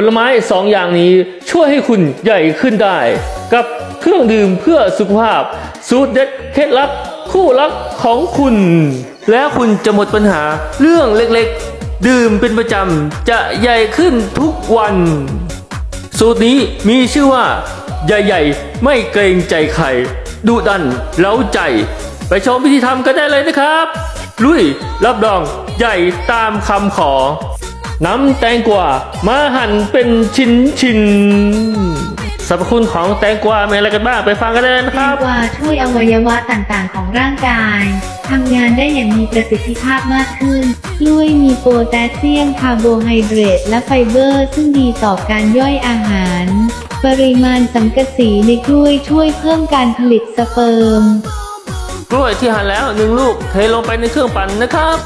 ผลไม้สองอย่างนี้ช่วยให้คุณใหญ่ขึ้นได้ กับเครื่องดื่มเพื่อสุขภาพ สูตรเด็ดเคล็ดลับคู่รักของคุณ แล้วคุณจะหมดปัญหาเรื่องเล็กๆ ดื่มเป็นประจำ จะใหญ่ขึ้นทุกวัน สูตรนี้มีชื่อว่า ใหญ่ๆ ไม่เกรงใจใครดุดันเล้าใจ ไปชมวิธีทำกันได้เลยนะครับ ลุยรับรองใหญ่ตามคำขอ นำแตงกวามาหั่นเป็นชิ้นชิ้นๆสรรพคุณของแตงกวามีอะไรกันบ้างไปฟังกันเลยนะแตครังบกวาช่วยอวัยวะต่างๆ ของร่างกายทำงานได้อย่างมีประสิทธิภาพมากขึ้นกล้วยมีโพแทสเซียมคาร์โบไฮเดรตและไฟเบอร์ ซึ่งดีต่อการย่อยอาหาร ปริมาณสังกะสีในกล้วยช่วยเพิ่มการผลิตสเปิร์ม กล้วยที่หั่นแล้วหนึ่งลูกเทลงไปในเครื่องปั่นนะครับ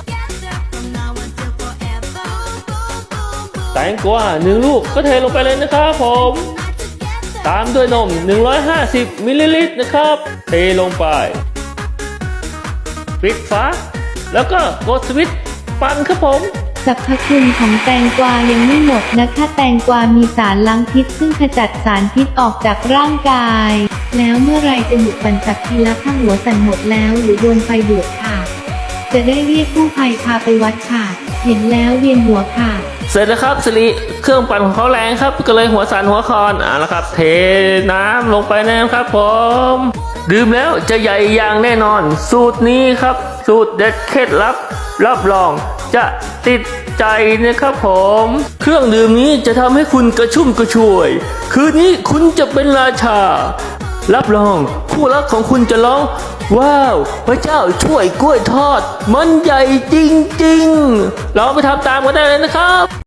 แตงกวาหนึ่งลูกก็เทลงไปเลยนะครับผม ตามด้วยนม 150มิลลิลิตรนะครับ เทลงไป ปิดฝาแล้วก็กดสวิตช์ปั่นครับผมสรรพคุณของแตงกวายังไม่หมดนะคะ แตงกวามีสารล้างพิษ ซึ่งขจัดสารพิษออกจากร่างกาย แล้วเมื่อไรจะหยุดปั่นจักรทีละข้างหัวสั่นหมดแล้วหรือโดนไฟดูดค่ะ จะได้เรียกกู้ภัยพาไปวัดค่ะ เห็นแล้วเวียนหัวค่ะ เสร็จแล้วครับสิริเครื่องปั่นของเขาแรงครับ ก็เลยหัวสั่นหัวคอนอ่าแล้วครับ เทน้ำลงไปนะครับผมดื่มแล้วจะใหญ่อย่างแน่นอน สูตรนี้ครับ สูตรเด็ดเคล็ดลับ รับรองจะติดใจนะครับผม เครื่องดื่มนี้จะทำให้คุณกระชุ่มกระชวย คืนนี้คุณจะเป็นราชา รับรองคู่รักของคุณจะร้อง ว้าว พระเจ้าช่วยกล้วยทอด มันใหญ่จริง ๆ ลองไปทำตามกันได้เลยนะครับ